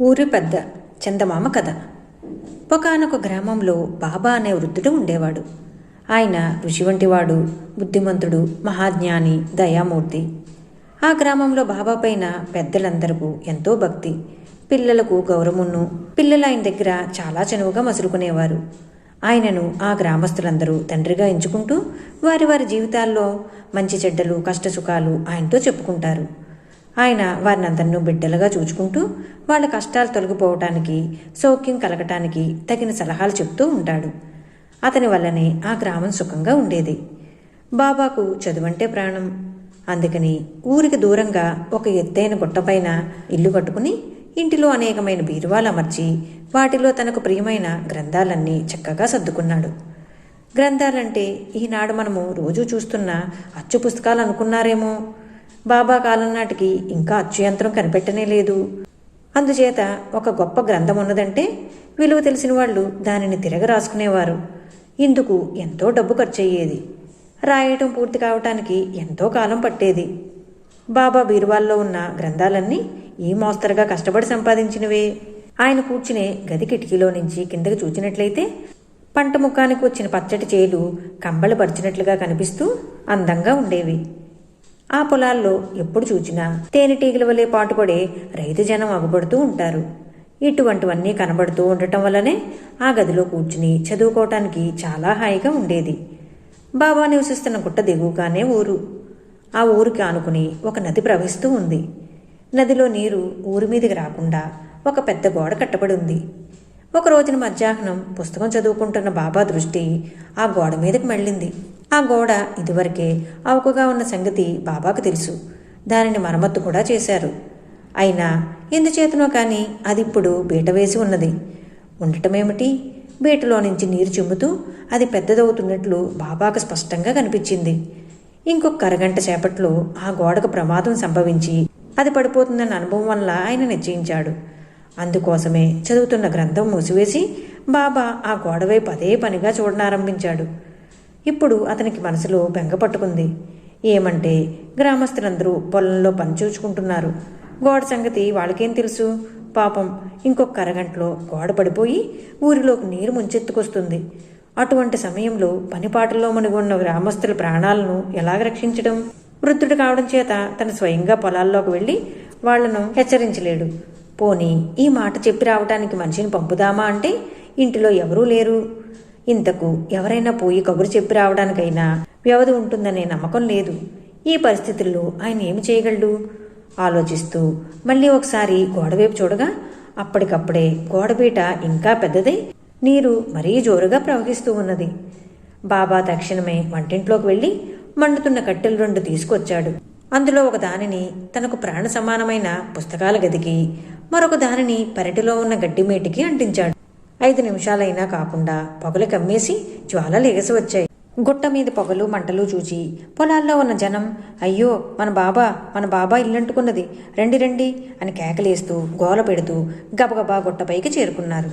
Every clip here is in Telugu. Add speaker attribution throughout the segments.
Speaker 1: ఊరి పెద్ద చందమామ కథ. ఒకనొక గ్రామంలో బాబా అనే వృద్ధుడు ఉండేవాడు. ఆయన ఋషి వంటివాడు బుద్ధిమంతుడు మహాజ్ఞాని దయామూర్తి. ఆ గ్రామంలో బాబా పైన పెద్దలందరకు ఎంతో భక్తి. పిల్లలకు గౌరవమును పిల్లలు ఆయన దగ్గర చాలా చనువుగా మసులుకునేవారు. ఆయనను ఆ గ్రామస్తులందరూ తండ్రిగా ఎంచుకుంటూ వారి వారి జీవితాల్లో మంచి చెడ్డలు కష్టసుఖాలు ఆయనతో చెప్పుకుంటారు. ఆయన వారిని అందరినూ బిడ్డలుగా చూచుకుంటూ వాళ్ళ కష్టాలు తొలగిపోవటానికి సౌఖ్యం కలగటానికి తగిన సలహాలు చెప్తూ ఉంటాడు. అతని వల్లనే ఆ గ్రామం సుఖంగా ఉండేది. బాబాకు చదువంటే ప్రాణం. అందుకని ఊరికి దూరంగా ఒక ఎత్తైన గుట్టపైన ఇల్లు కట్టుకుని ఇంటిలో అనేకమైన బీరువాలు అమర్చి వాటిలో తనకు ప్రియమైన గ్రంథాలన్నీ చక్కగా సర్దుకున్నాడు. గ్రంథాలంటే ఈనాడు మనము రోజు చూస్తున్న అచ్చు పుస్తకాలు అనుకున్నారేమో. బాబా కాలం నాటికి ఇంకా అచ్చుయంత్రం కనిపెట్టనే లేదు. అందుచేత ఒక గొప్ప గ్రంథం ఉన్నదంటే విలువ తెలిసిన వాళ్ళు దానిని తిరగ రాసుకునేవారు. ఇందుకు ఎంతో డబ్బు ఖర్చయ్యేది. రాయటం పూర్తి కావటానికి ఎంతో కాలం పట్టేది. బాబా బీరువాల్లో ఉన్న గ్రంథాలన్నీ ఈ మోస్తరుగా కష్టపడి సంపాదించినవే. ఆయన కూర్చునే గది కిటికీలో నుంచి కిందకి చూచినట్లయితే పంట ముఖానికి వచ్చిన పచ్చటి చేలు కంబలు పరిచినట్లుగా కనిపిస్తూ అందంగా ఉండేవి. ఆ పొలాల్లో ఎప్పుడు చూచినా తేనెటీగల వలె పాటుపడే రైతు జనం అగుపడుతూ ఉంటారు. ఇటువంటివన్నీ కనబడుతూ ఉండటం వల్లనే ఆ గదిలో కూర్చుని చదువుకోవటానికి చాలా హాయిగా ఉండేది. బాబా నివసిస్తున్న గుట్ట దిగువగానే ఊరు. ఆ ఊరికి ఆనుకుని ఒక నది ప్రవహిస్తూ ఉంది. నదిలో నీరు ఊరి మీదకి రాకుండా ఒక పెద్ద గోడ కట్టబడి ఉంది. ఒక రోజున మధ్యాహ్నం పుస్తకం చదువుకుంటున్న బాబా దృష్టి ఆ గోడ మీదకి మళ్ళింది. ఆ గోడ ఇదివరకే అవుకగా ఉన్న సంగతి బాబాకు తెలుసు. దానిని మరమ్మత్తు కూడా చేశారు. అయినా ఎందుచేతనో కానీ అది ఇప్పుడు బీట వేసి ఉన్నది. ఉండటమేమిటి? బీటలో నుంచి నీరు చిమ్ముతూ అది పెద్దదవుతున్నట్లు బాబాకు స్పష్టంగా కనిపించింది. ఇంకొక అరగంట సేపట్లో ఆ గోడకు ప్రమాదం సంభవించి అది పడిపోతుందన్న అనుభవం వల్ల ఆయన నిశ్చయించాడు. అందుకోసమే చదువుతున్న గ్రంథం మూసివేసి బాబా ఆ గోడవై అదే పనిగా చూడనారంభించాడు. ఇప్పుడు అతనికి మనసులో బెంగ పట్టుకుంది. ఏమంటే గ్రామస్తులందరూ పొలంలో పని చూచుకుంటున్నారు. గోడ సంగతి వాళ్ళకేం తెలుసు? పాపం ఇంకొక అరగంటలో గోడ పడిపోయి ఊరిలోకి నీరు ముంచెత్తుకొస్తుంది. అటువంటి సమయంలో పనిపాటల్లో మునిగొన్న గ్రామస్తుల ప్రాణాలను ఎలాగ రక్షించడం? వృద్ధుడు కావడం చేత తను స్వయంగా పొలాల్లోకి వెళ్ళి వాళ్ళను హెచ్చరించలేడు. పోనీ ఈ మాట చెప్పి రావటానికి మనిషిని పంపుదామా అంటే ఇంటిలో ఎవరూ లేరు. ఇంతకు ఎవరైనా పోయి కబురు చెప్పి రావడానికైనా వ్యవధి ఉంటుందనే నమ్మకం లేదు. ఈ పరిస్థితుల్లో ఆయన ఏమి చేయగలడు? ఆలోచిస్తూ మళ్ళీ ఒకసారి గోడవైపు చూడగా అప్పటికప్పుడే గోడబీట ఇంకా పెద్దదై. నీరు మరీ జోరుగా ప్రవహిస్తూ ఉన్నది. బాబా తక్షణమే వంటింట్లోకి వెళ్ళి మండుతున్న కట్టెలు రెండు తీసుకొచ్చాడు. అందులో ఒక దానిని తనకు ప్రాణ సమానమైన పుస్తకాల గదికి మరొక దానిని పెరటిలో ఉన్న గడ్డిమేటికి అంటించాడు. ఐదు నిమిషాలైనా కాకుండా పొగలు కమ్మేసి జ్వాలలు ఎగసి వచ్చాయి. గుట్ట మీద పొగలు మంటలు చూచి పొలాల్లో ఉన్న జనం అయ్యో మన బాబా మన బాబా ఇల్లంటుకున్నది. రండి రండి అని కేకలేస్తూ గోల పెడుతూ గబగబా గుట్టపైకి చేరుకున్నారు.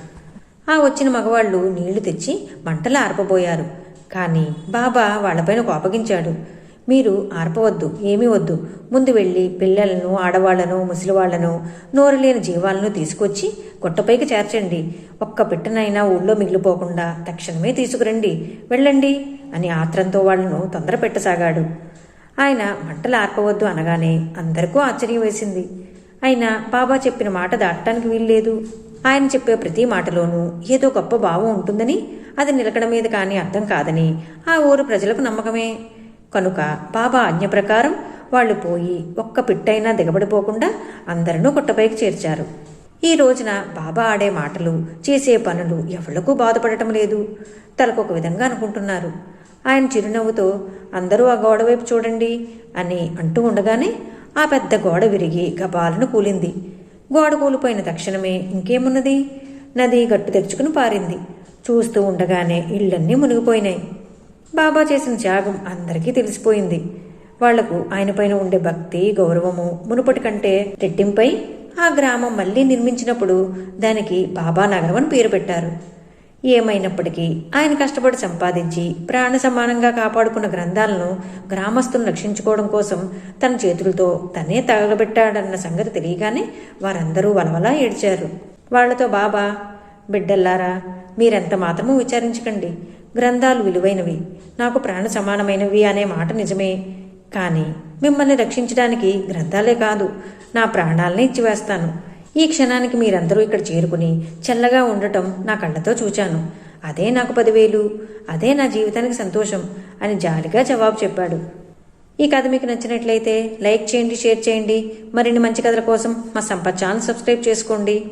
Speaker 1: ఆ వచ్చిన మగవాళ్ళు నీళ్ళు తెచ్చి మంటలు ఆర్పబోయారు. కానీ బాబా వాళ్ళపైన కోపగించాడు. మీరు ఆర్పవద్దు ఏమీ వద్దు. ముందు వెళ్ళి పిల్లలను ఆడవాళ్ళను ముసలివాళ్ళను నోరు లేని జీవాలను తీసుకొచ్చి గుట్టపైకి చేర్చండి. ఒక్క పిట్టనైనా ఊళ్ళో మిగిలిపోకుండా తక్షణమే తీసుకురండి. వెళ్ళండి అని ఆత్రంతో వాళ్ళను తొందర పెట్టసాగాడు. ఆయన మంటలు ఆర్పవద్దు అనగానే అందరికీ ఆశ్చర్యం వేసింది. అయినా బాబా చెప్పిన మాట దాటడానికి వీల్లేదు. ఆయన చెప్పే ప్రతి మాటలోనూ ఏదో గొప్ప భావం ఉంటుందని అది నిలకడ మీద కానీ అర్థం కాదని ఆ ఊరు ప్రజలకు నమ్మకమే. కనుక బాబా ఆజ్ఞ ప్రకారం వాళ్ళు పోయి ఒక్క పిట్టైనా దిగబడిపోకుండా అందరినూ గుట్టపైకి చేర్చారు. ఈ రోజున బాబా ఆడే మాటలు చేసే పనులు ఎవళ్ళకు బాధపడటం లేదు. తలకొక విధంగా అనుకుంటున్నారు. ఆయన చిరునవ్వుతో అందరూ ఆ గోడ వైపు చూడండి అని అంటూ ఉండగానే ఆ పెద్ద గోడ విరిగి గబాలను కూలింది. గోడ కూలిపోయిన తక్షణమే ఇంకేమున్నది? నది గట్టు తెచ్చుకుని పారింది. చూస్తూ ఉండగానే ఇళ్ళన్నీ మునిగిపోయినాయి. బాబా చేసిన త్యాగం అందరికీ తెలిసిపోయింది. వాళ్ళకు ఆయనపైన ఉండే భక్తి గౌరవము మునుపటి కంటే రెట్టింపై ఆ గ్రామం మళ్ళీ నిర్మించినప్పుడు దానికి బాబా నగరం అని పేరు పెట్టారు. ఏమైనప్పటికీ ఆయన కష్టపడి సంపాదించి ప్రాణ సమానంగా కాపాడుకున్న గ్రంథాలను గ్రామస్తులను రక్షించుకోవడం కోసం తన చేతులతో తనే తగలబెట్టాడన్న సంగతి తెలియగానే వారందరూ వలవలా ఏడ్చారు. వాళ్ళతో బాబా బిడ్డల్లారా మీరెంత మాత్రమూ విచారించకండి. గ్రంథాలు విలువైనవి. నాకు ప్రాణ సమానమైనవి అనే మాట నిజమే. కానీ మిమ్మల్ని రక్షించడానికి గ్రంథాలే కాదు నా ప్రాణాలనే ఇచ్చివేస్తాను. ఈ క్షణానికి మీరందరూ ఇక్కడ చేరుకుని చల్లగా ఉండటం నా కళ్ళతో చూచాను. అదే నాకు పదివేలు అదే నా జీవితానికి సంతోషం అని జాలిగా జవాబు చెప్పాడు. ఈ కథ మీకు నచ్చినట్లయితే లైక్ చేయండి షేర్ చేయండి. మరిన్ని మంచి కథల కోసం మా సంపత్ ఛానల్ సబ్స్క్రైబ్ చేసుకోండి.